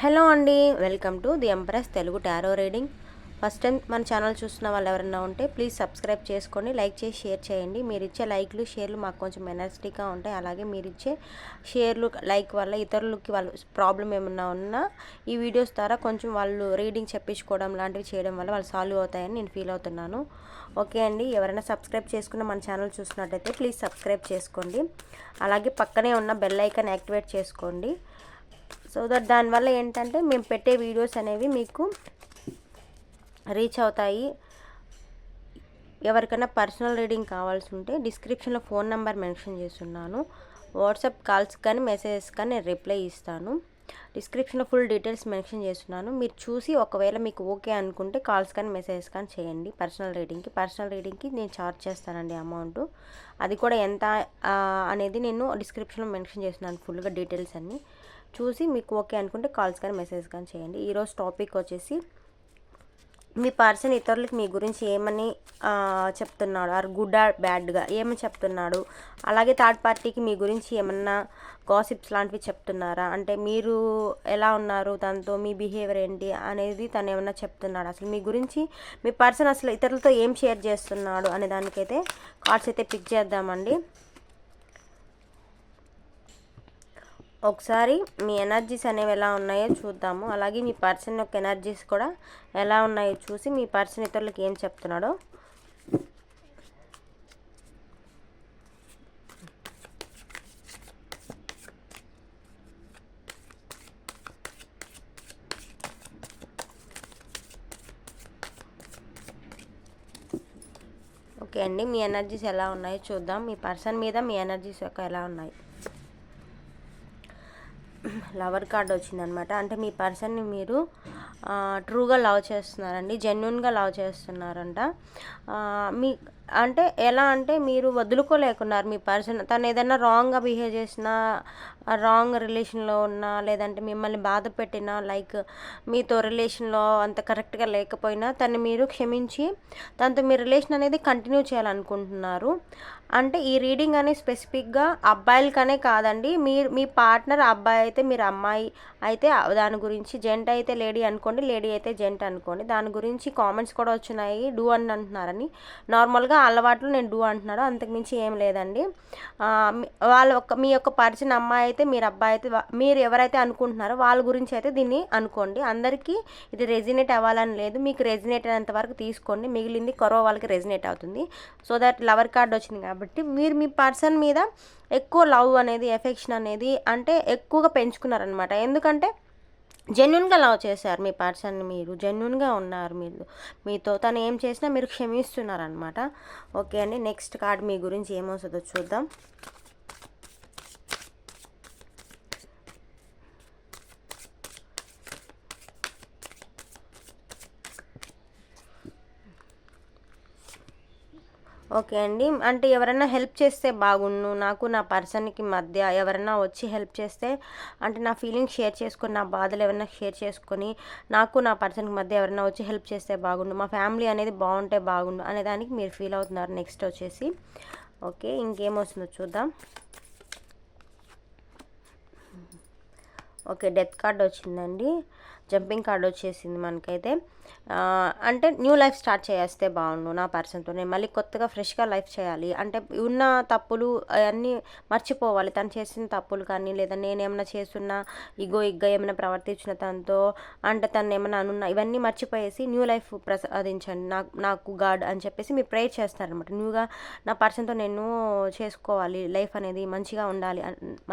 Hello అండి welcome to the Empress Telugu tarot reading. First time మన channel చూస్తున్న వాళ్ళు ఎవరైనా ఉంటే ప్లీజ్ సబ్స్క్రైబ్ చేసుకోండి లైక్ చేసి షేర్ చేయండి. మీరు ఇచ్చే లైక్లు షేర్లు మాకు కొంచెం ఎనర్జెటిక్గా ఉంటాయి. అలాగే మీరు ఇచ్చే షేర్లు లైక్ వల్ల ఇతరులకి వాళ్ళు ప్రాబ్లం ఏమన్నా ఉన్నా ఈ వీడియోస్ ద్వారా కొంచెం వాళ్ళు రీడింగ్ చెప్పించుకోవడం లాంటివి చేయడం వల్ల వాళ్ళు సాల్వ్ అవుతాయని నేను ఫీల్ అవుతున్నాను. ఓకే అండి ఎవరైనా సబ్స్క్రైబ్ చేసుకున్న మన ఛానల్ చూసినట్టయితే ప్లీజ్ సబ్స్క్రైబ్ చేసుకోండి. అలాగే పక్కనే ఉన్న బెల్ ఐకాన్ యాక్టివేట్ చేసుకోండి. సో దట్ దానివల్ల ఏంటంటే మేము పెట్టే వీడియోస్ అనేవి మీకు రీచ్ అవుతాయి. ఎవరికైనా పర్సనల్ రీడింగ్ కావాల్సి ఉంటే డిస్క్రిప్షన్లో ఫోన్ నెంబర్ మెన్షన్ చేస్తున్నాను. వాట్సాప్ కాల్స్ కానీ మెసేజెస్ కానీ నేను రిప్లై ఇస్తాను. డిస్క్రిప్షన్లో ఫుల్ డీటెయిల్స్ మెన్షన్ చేస్తున్నాను. మీరు చూసి ఒకవేళ మీకు ఓకే అనుకుంటే కాల్స్ కానీ మెసేజెస్ కానీ చేయండి. పర్సనల్ రీడింగ్కి పర్సనల్ రీడింగ్కి నేను ఛార్జ్ చేస్తానండి అమౌంట్ అది కూడా ఎంత అనేది నేను డిస్క్రిప్షన్లో మెన్షన్ చేస్తున్నాను ఫుల్గా డీటెయిల్స్ అన్నీ. చూసి మీకు ఓకే అనుకుంటే కాల్స్ కానీ మెసేజ్ కానీ చేయండి. ఈరోజు టాపిక్ వచ్చేసి మీ పర్సన్ ఇతరులకి మీ గురించి ఏమని చెప్తున్నాడు? ఆర్ గుడ్ ఆర్ బ్యాడ్గా ఏమని చెప్తున్నాడు? అలాగే థర్డ్ పార్టీకి మీ గురించి ఏమన్నా గాసిప్స్ లాంటివి చెప్తున్నారా? అంటే మీరు ఎలా ఉన్నారు? తనతో మీ బిహేవియర్ ఏంటి అనేది తను ఏమన్నా చెప్తున్నాడు? అసలు మీ గురించి మీ పర్సన్ అసలు ఇతరులతో ఏం షేర్ చేస్తున్నాడు అనే దానికైతే కార్డ్స్ అయితే పిక్ చేద్దామండి. ఒకసారి మీ ఎనర్జీస్ అనేవి ఎలా ఉన్నాయో చూద్దాము. అలాగే మీ పర్సన్ యొక్క ఎనర్జీస్ కూడా ఎలా ఉన్నాయో చూసి మీ పర్సన్ ఇతరులకు ఏం చెప్తున్నాడో. ఓకే అండి మీ ఎనర్జీస్ ఎలా ఉన్నాయో చూద్దాం. మీ పర్సన్ మీద మీ ఎనర్జీస్ యొక్క ఎలా ఉన్నాయి? లవర్ కార్డ్ వచ్చిందనమాట. అంటే మీ పర్సన్ని మీరు ట్రూగా లవ్ చేస్తున్నారండి జెన్యున్గా లవ్ చేస్తున్నారంట. మీ అంటే ఎలా అంటే మీరు వదులుకోలేకున్నారు మీ పర్సన్ తను ఏదైనా రాంగ్గా బిహేవ్ చేసినా రాంగ్ రిలేషన్లో ఉన్నా లేదంటే మిమ్మల్ని బాధ పెట్టినా లైక్ మీతో రిలేషన్లో అంత కరెక్ట్గా లేకపోయినా తను మీరు క్షమించి తనతో మీ రిలేషన్ అనేది కంటిన్యూ చేయాలనుకుంటున్నారు. అంటే ఈ రీడింగ్ అనేది స్పెసిఫిక్గా అబ్బాయిలకనే కాదండి మీరు మీ పార్ట్నర్ అబ్బాయి అయితే మీరు అమ్మాయి అయితే దాని గురించి జెంట్ అయితే లేడీ అనుకోండి లేడీ అయితే జెంట్ అనుకోండి దాని గురించి కామెంట్స్ కూడా వచ్చినాయి డూ అని అంటున్నారని. నార్మల్గా అలవాట్లు నేను డూ అంటున్నాడు అంతకుమించి ఏం లేదండి. వాళ్ళ ఒక మీ యొక్క పరిచిన అమ్మాయి అయితే మీరు అబ్బాయి అయితే మీరు ఎవరైతే అనుకుంటున్నారో వాళ్ళ గురించి అయితే దీన్ని అనుకోండి. అందరికీ ఇది రెజినేట్ అవ్వాలని లేదు. మీకు రెజినేట్ అయినంత వరకు తీసుకోండి. మిగిలింది కొరవ వాళ్ళకి రెజినేట్ అవుతుంది. సో దట్ లవర్ కార్డ్ వచ్చింది కాబట్టి మీరు మీ పర్సన్ మీద ఎక్కువ లవ్ అనేది ఎఫెక్షన్ అనేది అంటే ఎక్కువగా పెంచుకున్నారనమాట ఎందుకంటే జెన్యున్గా లవ్ చేశారు మీ పర్సన్ మీరు. జెన్యున్గా ఉన్నారు మీరు. మీతో తను ఏం చేసినా మీరు క్షమిస్తున్నారనమాట ఓకే అండి నెక్స్ట్ కార్డ్ మీ గురించి ఏమొస్తుందో చూద్దాం. ఓకే అండి. అంటే ఎవరైనా హెల్ప్ చేస్తే బాగుండు నాకు నా పర్సన్కి మధ్య ఎవరైనా వచ్చి హెల్ప్ చేస్తే అంటే నా ఫీలింగ్స్ షేర్ చేసుకొని నా బాధలు ఎవరైనా షేర్ చేసుకొని నాకు నా పర్సన్కి మధ్య ఎవరైనా వచ్చి హెల్ప్ చేస్తే బాగుండు మా ఫ్యామిలీ అనేది బాగుంటే బాగుండు అనే దానికి మీరు ఫీల్ అవుతున్నారు నెక్స్ట్ వచ్చేసి. ఓకే ఇంకేం వస్తుందో చూద్దాం. ఓకే డెత్ కార్డ్ వచ్చిందండి. జంపింగ్ కార్డ్ వచ్చేసింది మనకైతే. అంటే న్యూ లైఫ్ స్టార్ట్ చేస్తే బాగుండు నా పర్సన్తో నేను మళ్ళీ కొత్తగా ఫ్రెష్గా లైఫ్ చేయాలి. అంటే ఉన్న తప్పులు అవన్నీ మర్చిపోవాలి. తను చేసిన తప్పులు కానీ లేదా నేను ఏమైనా ఇగో ఇగ్గా ఏమైనా ప్రవర్తించిన తనతో అంటే తను ఏమైనా అనున్న ఇవన్నీ మర్చిపోయేసి న్యూ లైఫ్ ప్రసాదించండి. నాకు నాకు గాడ్ అని చెప్పేసి మీరు ప్రేయర్ చేస్తారనమాట న్యూగా నా పర్సన్తో నేను చేసుకోవాలి. లైఫ్ అనేది మంచిగా ఉండాలి.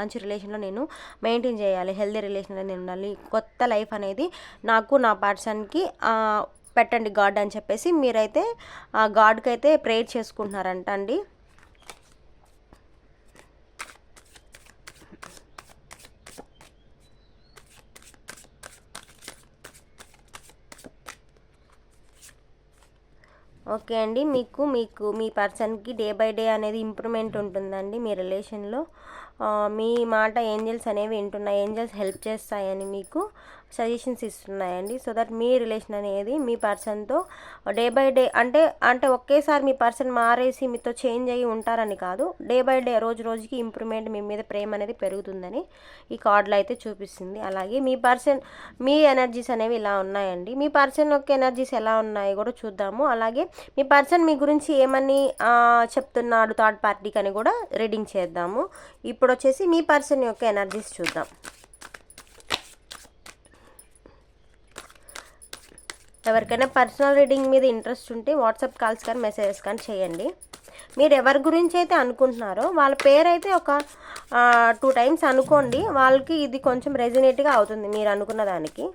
మంచి రిలేషన్లో నేను మెయింటైన్ చేయాలి. హెల్దీ రిలేషన్లో నేను ఉండాలి. కొత్త లైఫ్ అనేది నాకు నా పర్సన్కి పెట్టండి గాడ్ అని చెప్పేసి మీరైతే ఆ గాడ్కి అయితే ప్రేయర్ చేసుకుంటున్నారంట అండి. ఓకే అండి మీకు మీకు మీ పర్సన్కి డే బై డే అనేది ఇంప్రూవ్మెంట్ ఉంటుందండి మీ రిలేషన్లో. మీ మాట ఏంజల్స్ అనేవి వింటున్నాయి ఏంజల్స్ హెల్ప్ చేస్తాయని మీకు సజెషన్స్ ఇస్తున్నాయండి. సో దట్ మీ రిలేషన్ అనేది మీ పర్సన్తో డే బై డే అంటే అంటే ఒకేసారి మీ పర్సన్ మారేసి మీతో చేంజ్ అయ్యి ఉంటారని కాదు డే బై డే రోజు రోజుకి ఇంప్రూవ్మెంట్ మీ మీద ప్రేమ అనేది పెరుగుతుందని ఈ కార్డులో అయితే చూపిస్తుంది. అలాగే మీ పర్సన్ మీ ఎనర్జీస్ అనేవి ఇలా ఉన్నాయండి. మీ పర్సన్ యొక్క ఎనర్జీస్ ఎలా ఉన్నాయి కూడా చూద్దాము. అలాగే మీ పర్సన్ మీ గురించి ఏమని చెప్తున్నాడు థర్డ్ పార్టీకి అని కూడా రీడింగ్ చేద్దాము. ఇప్పుడు వచ్చేసి మీ పర్సన్ యొక్క ఎనర్జీస్ చూద్దాం. ఎవరికైనా పర్సనల్ రీడింగ్ మీద ఇంట్రెస్ట్ ఉంటే వాట్సాప్ కాల్స్ కానీ మెసేజెస్ కానీ చేయండి. మీరు ఎవరి గురించి అయితే అనుకుంటున్నారో వాళ్ళ పేరు అయితే ఒక టూ టైమ్స్ అనుకోండి వాళ్ళకి ఇది కొంచెం రెజినేట్గా అవుతుంది మీరు అనుకున్న దానికి.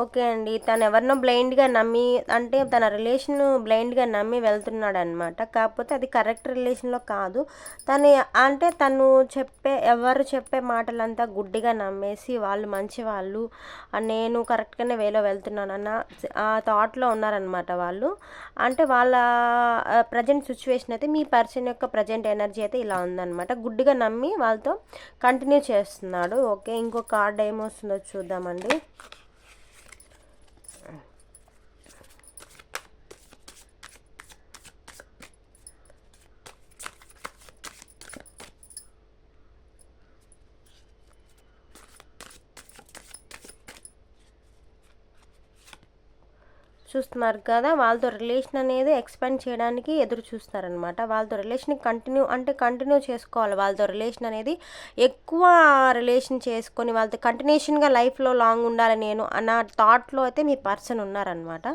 ఓకే అండి. తను ఎవరినో బ్లైండ్గా నమ్మి అంటే తన రిలేషన్ బ్లైండ్గా నమ్మి వెళ్తున్నాడు అనమాట కాకపోతే అది కరెక్ట్ రిలేషన్లో కాదు. తను అంటే తను చెప్పే ఎవరు చెప్పే మాటలంతా గుడ్డిగా నమ్మేసి వాళ్ళు మంచి వాళ్ళు నేను కరెక్ట్గానే వేలో వెళ్తున్నానన్న ఆ థాట్లో ఉన్నారనమాట వాళ్ళు. అంటే వాళ్ళ ప్రజెంట్ సిచ్యువేషన్ అయితే మీ పర్సన్ యొక్క ప్రజెంట్ ఎనర్జీ అయితే ఇలా ఉందన్నమాట. గుడ్డిగా నమ్మి వాళ్ళతో కంటిన్యూ చేస్తున్నాడు. ఓకే ఇంకో కార్డ్ ఏమొస్తుందో చూద్దామండి. చూస్తున్నారు కదా వాళ్ళతో రిలేషన్ అనేది ఎక్స్పెండ్ చేయడానికి ఎదురు చూస్తారనమాట వాళ్ళతో రిలేషన్ కంటిన్యూ అంటే కంటిన్యూ చేసుకోవాలి. వాళ్ళతో రిలేషన్ అనేది ఎక్కువ రిలేషన్ చేసుకొని వాళ్ళతో కంటిన్యూషన్గా లైఫ్లో లాంగ్ ఉండాలి నేను అన్న థాట్లో అయితే మీ పర్సన్ ఉన్నారనమాట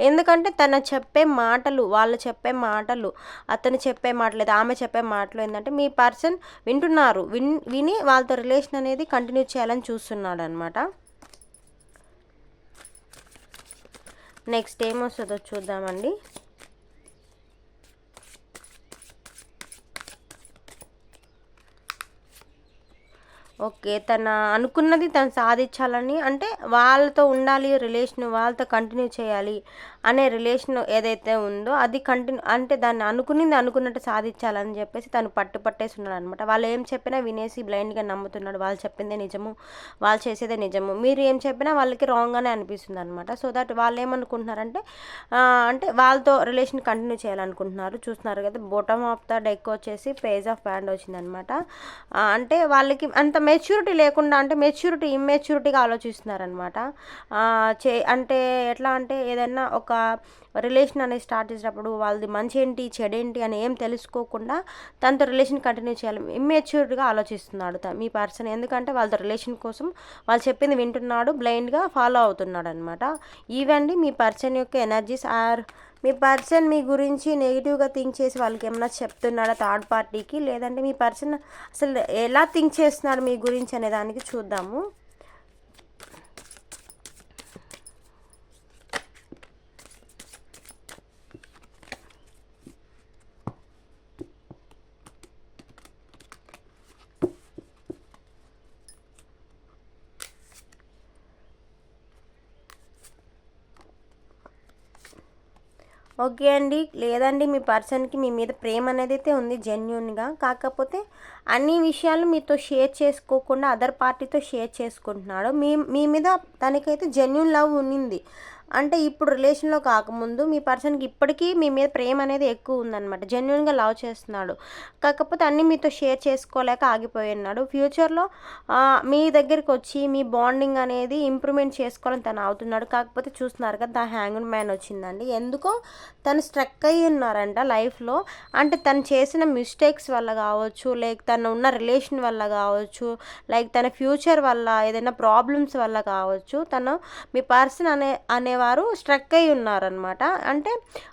ఎందుకంటే తన చెప్పే మాటలు వాళ్ళు చెప్పే మాటలు అతను చెప్పే మాటలు లేదా ఆమె చెప్పే మాటలు ఏంటంటే మీ పర్సన్ వింటున్నారు విన్ విని వాళ్ళతో రిలేషన్ అనేది కంటిన్యూ చేయాలని చూస్తున్నాడు అనమాట నెక్స్ట్ ఏమొస్తుందో చూద్దామండి. ఓకే తన అనుకున్నది తను సాధించాలని అంటే వాళ్ళతో ఉండాలి రిలేషన్ వాళ్ళతో కంటిన్యూ చేయాలి అనే రిలేషన్ ఏదైతే ఉందో అది కంటిన్యూ అంటే దాన్ని అనుకునింది అనుకున్నట్టు సాధించాలని చెప్పేసి తను పట్టు పట్టేసి ఉన్నాడు అనమాట వాళ్ళు ఏం చెప్పినా వినేసి బ్లైండ్గా నమ్ముతున్నాడు. వాళ్ళు చెప్పిందే నిజము వాళ్ళు చేసేదే నిజము. మీరు ఏం చెప్పినా వాళ్ళకి రాంగ్గానే అనిపిస్తుంది అనమాట సో దట్ వాళ్ళు ఏమనుకుంటున్నారంటే అంటే వాళ్ళతో రిలేషన్ కంటిన్యూ చేయాలనుకుంటున్నారు. చూస్తున్నారు కదా బోటమ్ ఆఫ్ ద డెక్ వచ్చేసి పేజ్ ఆఫ్ బ్యాండ్ వచ్చిందనమాట అంటే వాళ్ళకి అంత మెచ్యూరిటీ లేకుండా అంటే మెచ్యూరిటీ ఇమ్మెచ్యూరిటీగా ఆలోచిస్తున్నారనమాట చే అంటే ఎట్లా అంటే ఏదైనా ఒక రిలేషన్ అనేది స్టార్ట్ చేసేటప్పుడు వాళ్ళది మంచి ఏంటి చెడేంటి అని ఏం తెలుసుకోకుండా తనతో రిలేషన్ కంటిన్యూ చేయాలి. ఇమ్మెచ్యూర్డ్గా ఆలోచిస్తున్నాడు త- మీ పర్సన్ ఎందుకంటే వాళ్ళతో రిలేషన్ కోసం వాళ్ళు చెప్పింది వింటున్నాడు బ్లైండ్గా ఫాలో అవుతున్నాడు అనమాట ఈవెన్లీ మీ పర్సన్ యొక్క ఎనర్జీస్ ఆర్ మీ పర్సన్ మీ గురించి నెగిటివ్గా థింక్ చేసి వాళ్ళకి ఏమైనా చెప్తున్నాడా థర్డ్ పార్టీకి లేదంటే మీ పర్సన్ అసలు ఎలా థింక్ చేస్తున్నాడు మీ గురించి అనే దానికి చూద్దాము. ఓకే అండి. లేదండి మీ పర్సన్కి మీ మీద ప్రేమ అనేది అయితే ఉంది జెన్యున్గా. కాకపోతే అన్ని విషయాలు మీతో షేర్ చేసుకోకుండా అదర్ పార్టీతో షేర్ చేసుకుంటున్నాడు. మీ మీ మీద తనకైతే జెన్యున్ లవ్ ఉన్నింది. అంటే ఇప్పుడు రిలేషన్లో కాకముందు మీ పర్సన్కి ఇప్పటికీ మీ మీద ప్రేమ అనేది ఎక్కువ ఉందన్నమాట. జెన్యున్గా లవ్ చేస్తున్నాడు. కాకపోతే అన్నీ మీతో షేర్ చేసుకోలేక ఆగిపోయి ఉన్నాడు ఫ్యూచర్లో మీ దగ్గరికి వచ్చి మీ బాండింగ్ అనేది ఇంప్రూవ్మెంట్ చేసుకోవాలని తను అవుతున్నాడు. కాకపోతే చూస్తున్నారు కదా ద హ్యాంగ్ మ్యాన్ వచ్చిందండి. ఎందుకో తను స్ట్రక్ అయ్యి ఉన్నారంట లైఫ్లో అంటే తను చేసిన మిస్టేక్స్ వల్ల కావచ్చు లైక్ తను ఉన్న రిలేషన్ వల్ల కావచ్చు లైక్ తన ఫ్యూచర్ వల్ల ఏదైనా ప్రాబ్లమ్స్ వల్ల కావచ్చు తను మీ పర్సన్ అనే అనే అనేవారు స్ట్రక్ అయి ఉన్నారనమాట అంటే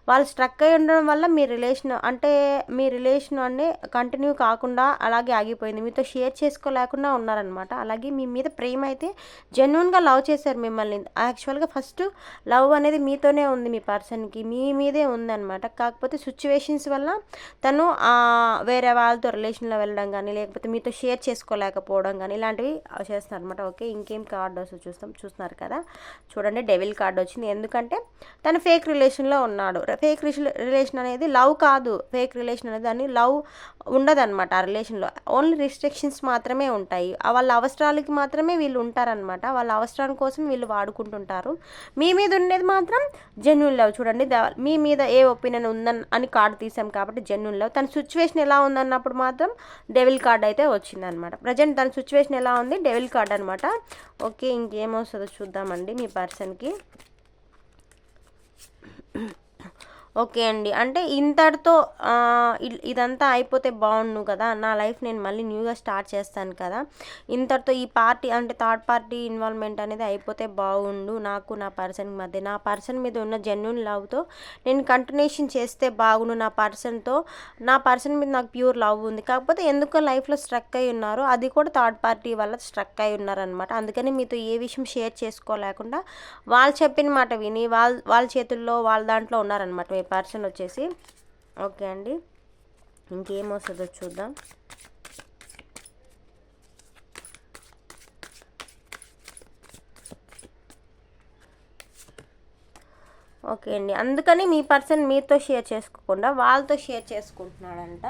వాళ్ళు స్ట్రక్ అయి ఉండడం వల్ల మీ రిలేషన్ అంటే మీ రిలేషన్ అనే కంటిన్యూ కాకుండా అలాగే ఆగిపోయింది. మీతో షేర్ చేసుకోలేకుండా ఉన్నారనమాట అలాగే మీ మీద ప్రేమ అయితే జెన్యున్గా లవ్ చేశారు మిమ్మల్ని. యాక్చువల్గా ఫస్ట్ లవ్ అనేది మీతోనే ఉంది మీ పర్సన్కి మీ మీదే ఉందన్నమాట. కాకపోతే సిచ్యువేషన్స్ వల్ల తను వేరే వాళ్ళతో రిలేషన్లో వెళ్ళడం కానీ లేకపోతే మీతో షేర్ చేసుకోలేకపోవడం కానీ ఇలాంటివి చేస్తున్నారు అనమాట ఓకే ఇంకేం కార్డ్ వస్తుంది చూస్తాం. చూస్తున్నారు కదా? చూడండి డెవిల్ కార్డ్ వచ్చింది. వచ్చింది ఎందుకంటే తను ఫేక్ రిలేషన్లో ఉన్నాడు. ఫేక్ రిలేషన్ అనేది లవ్ కాదు. ఫేక్ రిలేషన్ అనేది దాన్ని లవ్ ఉండదన్నమాట ఆ రిలేషన్లో ఓన్లీ రిస్ట్రిక్షన్స్ మాత్రమే ఉంటాయి. వాళ్ళ అవసరాలకి మాత్రమే వీళ్ళు ఉంటారనమాట వాళ్ళ అవసరాల కోసం వీళ్ళు వాడుకుంటుంటారు. మీ మీద ఉండేది మాత్రం జెన్యున్ లవ్ చూడండి మీ మీద ఏ ఒపీనియన్ ఉందని అని కార్డు తీసాం కాబట్టి జెన్యున్ లవ్ తన సిచ్యువేషన్ ఎలా ఉందన్నప్పుడు మాత్రం డెవిల్ కార్డ్ అయితే వచ్చిందనమాట ప్రజెంట్ తన సిచ్యువేషన్ ఎలా ఉంది? డెవిల్ కార్డ్ అనమాట ఓకే ఇంకేమొస్తుందో చూద్దామండి మీ పర్సన్కి Ugh. ఓకే అండి. అంటే ఇంతటితో ఇదంతా అయిపోతే బాగుండు కదా. నా లైఫ్ నేను మళ్ళీ న్యూగా స్టార్ట్ చేస్తాను కదా. ఇంతటితో ఈ పార్టీ అంటే థర్డ్ పార్టీ ఇన్వాల్వ్మెంట్ అనేది అయిపోతే బాగుండు. నాకు నా పర్సన్ మధ్య నా పర్సన్ మీద ఉన్న జెన్యున్ లవ్తో నేను కంటిన్యూషన్ చేస్తే బాగుండు నా పర్సన్తో. నా పర్సన్ మీద నాకు ప్యూర్ లవ్ ఉంది. కాకపోతే ఎందుకో లైఫ్లో స్ట్రక్ అయి ఉన్నారు అది కూడా థర్డ్ పార్టీ వల్ల స్ట్రక్ అయి ఉన్నారనమాట అందుకని మీతో ఏ విషయం షేర్ చేసుకోలేకుండా వాళ్ళు చెప్పిన మాట విని వాళ్ళ వాళ్ళ చేతుల్లో వాళ్ళ దాంట్లో ఉన్నారనమాట పర్సన్ వచ్చేసి ఓకే అండి. ఇంకేం వస్తుందో చూద్దాం. ఓకే అండి. అందుకని మీ పర్సన్ మీతో షేర్ చేసుకోకుండా వాళ్ళతో షేర్ చేసుకుంటున్నాడంట.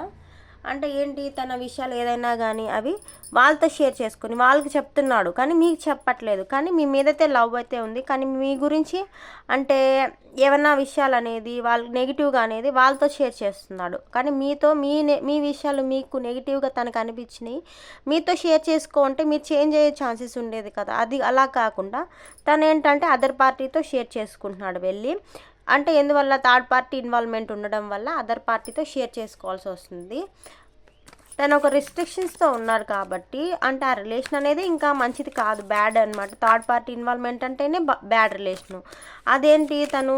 అంటే ఏంటి తన విషయాలు ఏదైనా కానీ అవి వాళ్ళతో షేర్ చేసుకుని వాళ్ళకి చెప్తున్నాడు. కానీ మీకు చెప్పట్లేదు. కానీ మీ మీదైతే లవ్ అయితే ఉంది. కానీ మీ గురించి అంటే ఏమన్నా విషయాలు అనేది వాళ్ళ నెగిటివ్గా అనేది వాళ్ళతో షేర్ చేస్తున్నాడు. కానీ మీతో మీ మీ విషయాలు మీకు నెగిటివ్గా తనకు అనిపించినాయి. మీతో షేర్ చేసుకోంటే మీరు చేంజ్ అయ్యే ఛాన్సెస్ ఉండేది కదా. అది అలా కాకుండా తను ఏంటంటే అదర్ పార్టీతో షేర్ చేసుకుంటున్నాడు వెళ్ళి. అంటే ఎందువల్ల థర్డ్ పార్టీ ఇన్వాల్వ్మెంట్ ఉండడం వల్ల అదర్ పార్టీతో షేర్ చేసుకోవాల్సి వస్తుంది. తను ఒక రిస్ట్రిక్షన్స్తో ఉన్నారు కాబట్టి అంటే ఆ రిలేషన్ అనేది ఇంకా మంచిది కాదు బ్యాడ్ అనమాట థర్డ్ పార్టీ ఇన్వాల్వ్మెంట్ అంటేనే బ్యాడ్ రిలేషను అదేంటి తను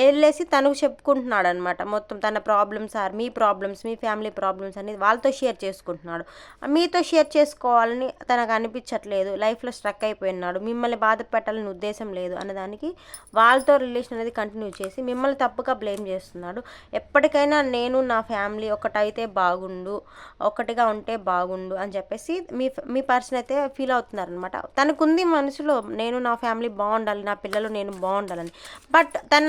వెళ్ళేసి తనకు చెప్పుకుంటున్నాడు అనమాట మొత్తం తన ప్రాబ్లమ్స్ ఆర్ మీ ప్రాబ్లమ్స్ మీ ఫ్యామిలీ ప్రాబ్లమ్స్ అనేది వాళ్ళతో షేర్ చేసుకుంటున్నాడు. మీతో షేర్ చేసుకోవాలని తనకు అనిపించట్లేదు లైఫ్లో స్ట్రక్ అయిపోయినాడు మిమ్మల్ని బాధ పెట్టాలని ఉద్దేశం లేదు అన్నదానికి వాళ్ళతో రిలేషన్ అనేది కంటిన్యూ చేసి మిమ్మల్ని తప్పుగా బ్లేమ్ చేస్తున్నాడు. ఎప్పటికైనా నేను నా ఫ్యామిలీ ఒకటైతే బాగు బాగుండు ఒకటిగా ఉంటే బాగుండు అని చెప్పేసి మీ మీ పర్సన్ అయితే ఫీల్ అవుతున్నారనమాట తనకుంది మనసులో నేను నా ఫ్యామిలీ బాగుండాలి నా పిల్లలు నేను బాగుండాలని. బట్ తన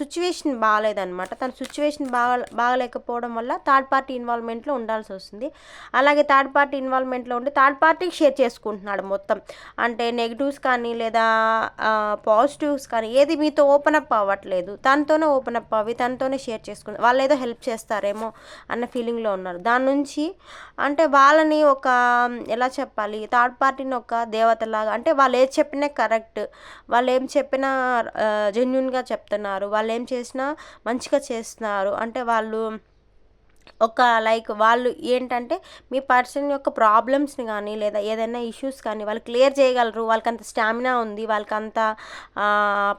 సిచ్యువేషన్ బాగాలేదనమాట తన సిచ్యువేషన్ బాగా బాగలేకపోవడం వల్ల థర్డ్ పార్టీ ఇన్వాల్వ్మెంట్లో ఉండాల్సి వస్తుంది. అలాగే థర్డ్ పార్టీ ఇన్వాల్వ్మెంట్లో ఉండి థర్డ్ పార్టీకి షేర్ చేసుకుంటున్నాడు మొత్తం. అంటే నెగిటివ్స్ కానీ లేదా పాజిటివ్స్ కానీ ఏది మీతో ఓపెన్ అప్ అవ్వట్లేదు. తనతోనే ఓపెన్ అప్ అవి తనతోనే షేర్ చేసుకుంటారు వాళ్ళు ఏదో హెల్ప్ చేస్తారేమో అన్న ఫీలింగ్లో ఉన్నారు. దాని నుంచి అంటే వాళ్ళని ఒక ఎలా చెప్పాలి థర్డ్ పార్టీని ఒక దేవతలాగా అంటే వాళ్ళు ఏది చెప్పినా కరెక్ట్. వాళ్ళు ఏం చెప్పినా జెన్యున్గా చెప్తున్నారు. వాళ్ళు ఏం చేసినా మంచిగా చేస్తున్నారు. అంటే వాళ్ళు ఒక లైక్ వాళ్ళు ఏంటంటే మీ పర్సన్ యొక్క ప్రాబ్లమ్స్ని కానీ లేదా ఏదైనా ఇష్యూస్ కానీ వాళ్ళు క్లియర్ చేయగలరు. వాళ్ళకి అంత స్టామినా ఉంది వాళ్ళకి అంత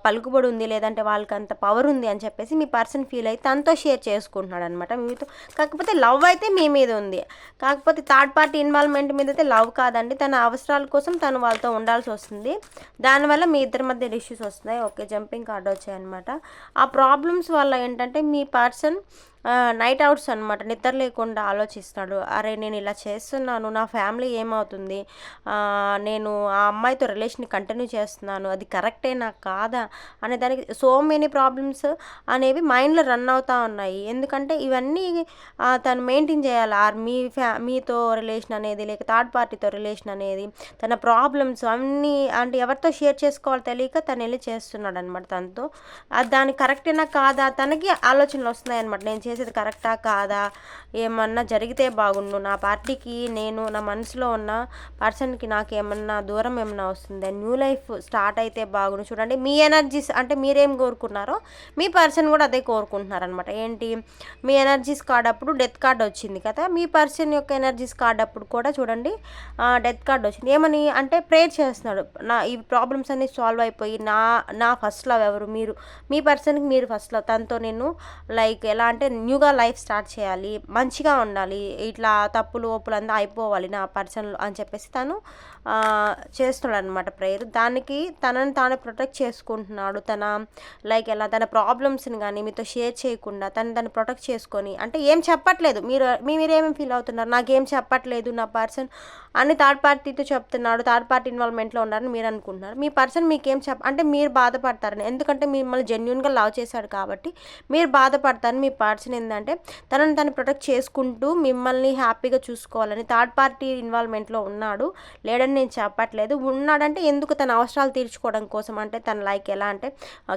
పలుకుబడి ఉంది లేదంటే వాళ్ళకి అంత పవర్ ఉంది అని చెప్పేసి మీ పర్సన్ ఫీల్ అయ్యి తనతో షేర్ చేసుకుంటున్నాడు అనమాట మీతో. కాకపోతే లవ్ అయితే మీ మీద ఉంది. కాకపోతే థర్డ్ పార్టీ ఇన్వాల్వ్మెంట్ మీద అయితే లవ్ కాదండి. తన అవసరాల కోసం తను వాళ్ళతో ఉండాల్సి వస్తుంది. దానివల్ల మీ ఇద్దరి మధ్య ఇష్యూస్ వస్తున్నాయి. ఓకే జంపింగ్ కార్డ్ వచ్చాయన్నమాట. ఆ ప్రాబ్లమ్స్ వల్ల ఏంటంటే మీ పర్సన్ నైట్ అవుట్స్ అనమాట నిద్ర లేకుండా ఆలోచిస్తాడు. అరే నేను ఇలా చేస్తున్నాను. నా ఫ్యామిలీ ఏమవుతుంది? నేను ఆ అమ్మాయితో రిలేషన్ కంటిన్యూ చేస్తున్నాను. అది కరెక్టేనా కాదా? అనే దానికి సో మెనీ ప్రాబ్లమ్స్ అనేవి మైండ్లో రన్ అవుతూ ఉన్నాయి. ఎందుకంటే ఇవన్నీ తను మెయింటైన్ చేయాలి. ఆర్ మీ ఫ్యా మీతో రిలేషన్ అనేది లేక థర్డ్ పార్టీతో రిలేషన్ అనేది తన ప్రాబ్లమ్స్ అన్నీ అంటే ఎవరితో షేర్ చేసుకోవాలో తెలియక తను వెళ్ళి చేస్తున్నాడు అనమాట తనతో. అది దాని కరెక్టేనా కాదా? తనకి ఆలోచనలు వస్తున్నాయి అనమాట నేను చేసేది కరెక్టా కాదా? ఏమన్నా జరిగితే బాగుండు. నా పార్టీకి నేను నా మనసులో ఉన్న పర్సన్కి నాకు ఏమన్నా దూరం ఏమన్నా వస్తుంది? న్యూ లైఫ్ స్టార్ట్ అయితే బాగుండు. చూడండి మీ ఎనర్జీస్ అంటే మీరేం కోరుకున్నారో మీ పర్సన్ కూడా అదే కోరుకుంటున్నారనమాట ఏంటి? మీ ఎనర్జీస్ కార్డ్ అప్పుడు డెత్ కార్డ్ వచ్చింది కదా? మీ పర్సన్ యొక్క ఎనర్జీస్ కార్డ్ అప్పుడు కూడా చూడండి డెత్ కార్డ్ వచ్చింది. ఏమని అంటే ప్రేయర్ చేస్తున్నాడు. నా ఈ ప్రాబ్లమ్స్ అన్ని సాల్వ్ అయిపోయి నా నా ఫస్ట్ లవ్ ఎవరు? మీరు మీ పర్సన్కి మీరు ఫస్ట్ లవ్. తనతో నేను లైక్ ఎలా అంటే న్యూగా లైఫ్ స్టార్ట్ చేయాలి మంచిగా ఉండాలి ఇట్లా తప్పులు ఒప్పులు అంతా అయిపోవాలి నా పర్సన్ అని చెప్పేసి తను చేస్తున్నాడు అనమాట ప్రేయర్. దానికి తనని తాను ప్రొటెక్ట్ చేసుకుంటున్నాడు. తన లైక్ ఎలా తన ప్రాబ్లమ్స్ని కానీ మీతో షేర్ చేయకుండా తను తను ప్రొటెక్ట్ చేసుకొని అంటే ఏం చెప్పట్లేదు. మీరు మీ మీరేమేమి ఫీల్ అవుతున్నారు? నాకేం చెప్పట్లేదు నా పర్సన్ అని థర్డ్ పార్టీతో చెప్తున్నాడు. థర్డ్ పార్టీ ఇన్వాల్వ్మెంట్లో ఉన్నారని మీరు అనుకుంటున్నారు. మీ పర్సన్ మీకేం చెప్ అంటే మీరు బాధపడతారని. ఎందుకంటే మిమ్మల్ని జెన్యున్గా లవ్ చేశాడు కాబట్టి మీరు బాధపడతారు మీ పర్సన్ ఏంటంటే తనని తను ప్రొటెక్ట్ చేసుకుంటూ మిమ్మల్ని హ్యాపీగా చూసుకోవాలని థర్డ్ పార్టీ ఇన్వాల్వ్మెంట్లో ఉన్నాడు. లేడని నేను చెప్పట్లేదు. ఉన్నాడంటే ఎందుకు తన అవసరాలు తీర్చుకోవడం కోసం అంటే తన లైక్ ఎలా అంటే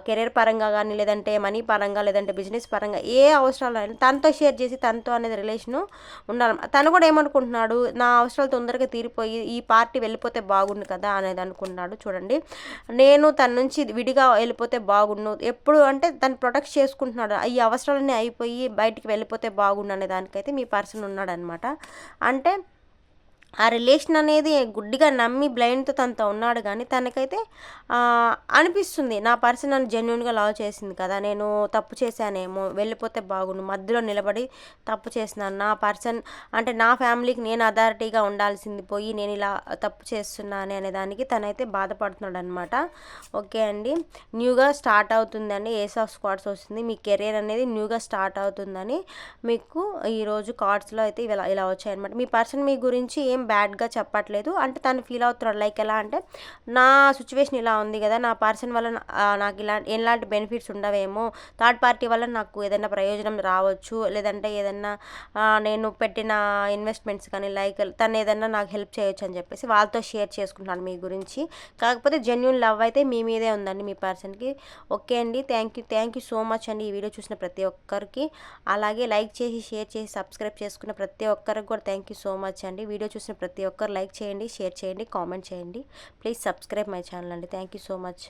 కెరీర్ పరంగా కానీ లేదంటే మనీ పరంగా లేదంటే బిజినెస్ పరంగా ఏ అవసరాలు అయినా తనతో షేర్ చేసి తనతో అనేది రిలేషను ఉండాలి. తను కూడా ఏమనుకుంటున్నాడు నా అవసరాలు తొందరగా తీరిపోయి ఈ పార్టీ వెళ్ళిపోతే బాగుండు కదా అనేది అనుకున్నాడు చూడండి. నేను తన నుంచి విడిగా వెళ్ళిపోతే బాగుండు. ఎప్పుడు అంటే తను ప్రొటెక్ట్ చేసుకుంటున్నాడు. ఈ అవసరాలన్నీ అయిపోయి బయటికి వెళ్ళిపోతే బాగుండు అనే దానికైతే మీ పర్సన్ ఉన్నాడు అనమాట అంటే ఆ రిలేషన్ అనేది గుడ్డిగా నమ్మి బ్లైండ్తో తనతో ఉన్నాడు కానీ తనకైతే అనిపిస్తుంది. నా పర్సన్ నన్ను జెన్యున్గా లవ్ చేసింది కదా నేను తప్పు చేశానేమో వెళ్ళిపోతే బాగుండు మధ్యలో నిలబడి తప్పు చేసినాను నా పర్సన్ అంటే నా ఫ్యామిలీకి నేను అథారిటీగా ఉండాల్సింది పోయి నేను ఇలా తప్పు చేస్తున్నాను అనే దానికి తనైతే బాధపడుతున్నాడు అనమాట ఓకే అండి. న్యూగా స్టార్ట్ అవుతుందండి. ఏస్ ఆఫ్ స్క్వాడ్స్ వస్తుంది. మీ కెరీర్ అనేది న్యూగా స్టార్ట్ అవుతుందని మీకు ఈరోజు కార్డ్స్లో అయితే ఇలా ఇలా వచ్చాయన్నమాట. మీ పర్సన్ మీ గురించి ఏం బ్యాడ్గా చెప్పట్లేదు. అంటే తను ఫీల్ అవుతున్నాడు. లైక్ ఎలా అంటే నా సిచ్యువేషన్ ఇలా ఉంది కదా నా పర్సన్ వల్ల నాకు ఇలా ఎలాంటి బెనిఫిట్స్ ఉండవేమో థర్డ్ పార్టీ వల్ల నాకు ఏదైనా ప్రయోజనం రావచ్చు లేదంటే ఏదన్నా నేను పెట్టిన ఇన్వెస్ట్మెంట్స్ కానీ లైక్ తను ఏదన్నా నాకు హెల్ప్ చేయొచ్చు అని చెప్పేసి వాళ్ళతో షేర్ చేసుకుంటున్నాను మీ గురించి. కాకపోతే జెన్యున్ లవ్ అయితే మీ మీదే ఉందండి మీ పర్సన్కి. ఓకే అండి. Thank you thank you so much అండి ఈ వీడియో చూసిన ప్రతి ఒక్కరికి. అలాగే లైక్ చేసి షేర్ చేసి సబ్స్క్రైబ్ చేసుకున్న ప్రతి ఒక్కరికి కూడా థ్యాంక్ యూ సో మచ్ అండి. వీడియో చూసిన ప్రతి ఒక్కరు లైక్ చేయండి షేర్ చేయండి కామెంట్ చేయండి. ప్లీజ్ సబ్స్క్రైబ్ మై ఛానల్ అండి. Thank you so much.